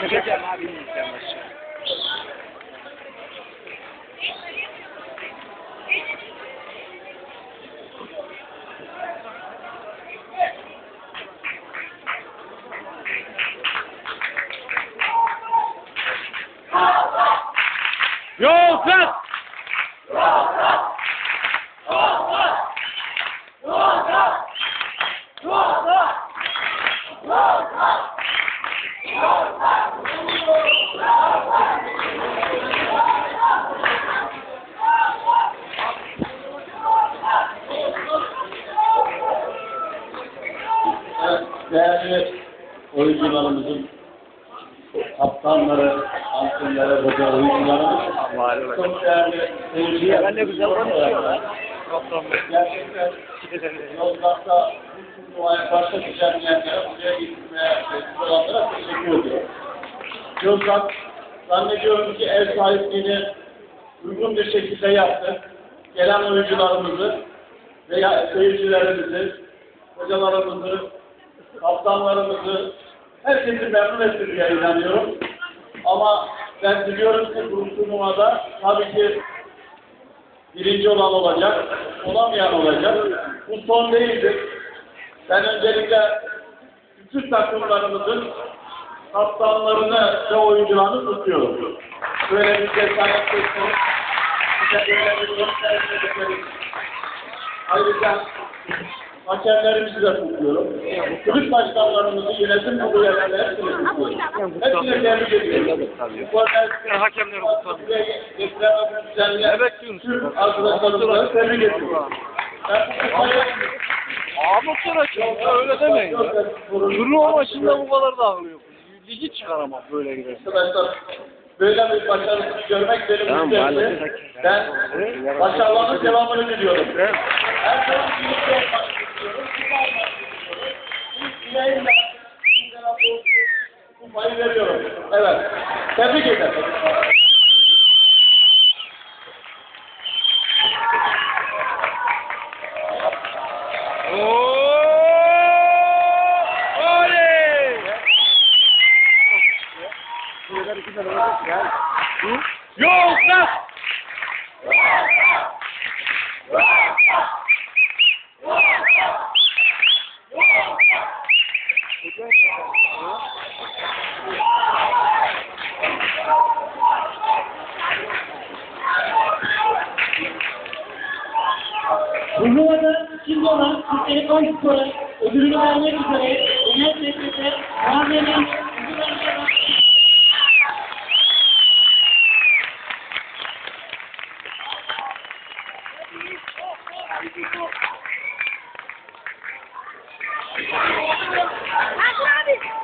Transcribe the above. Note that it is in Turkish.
Çekeceğim abi ineceğim aşağı. Yol kız! Değerli oyuncularımızın kaptanları, antrenörleri, hoca oyuncularımız çok değerli seyirciler. Ben de güzel konuşuyorlar. Gerçekten Yozgat'ta bu turnuvaya başta düzenleyenlere, buraya gitmeye vesile olanlara teşekkür ediyorum. Yozgat, zannediyorum ki ev sahipliğini uygun bir şekilde yaptı. Gelen oyuncularımızı veya seyircilerimizi, hocalarımızı, kaptanlarımızı, herkesi memnun etti diye inanıyorum. Ama ben biliyorum ki bu turnuvada tabii ki birinci olan olacak, olamayan olacak. Bu son değildir. Ben öncelikle bütün takımlarımızın kaptanlarını ve oyuncularını tutuyorum. Böyle bir cesaret gösterip, bize böyle bir. Ayrıca hakemlerimizi de tutuyorum. Kulüp başkanlarımızı, yönetim kurulu üyelerini hepsini tutuyorum. Hepsine tebrik ediyorum. Hakemleri düzenleyen Evet Yunus. tüm arkadaşlarımızı tebrik ediyorum. Hakem ya öyle demeyin ya. Turnuva maçında bu kadar dağılıyor. Ligi çıkaramaz böyle giderse. Arkadaşlar böyle bir başarısını görmek benim Tamam, maalesef. Ben başarılarının devamını diliyorum. Her zaman birlikte olmak istiyorum. İlk dileğimle sizlere bu kupayı veriyorum. Evet. Tebrik ederim. Yok lan! Turnuvada şimdi olan Türkiye Kayseri ödülünü vermek üzere Thank you. I love it.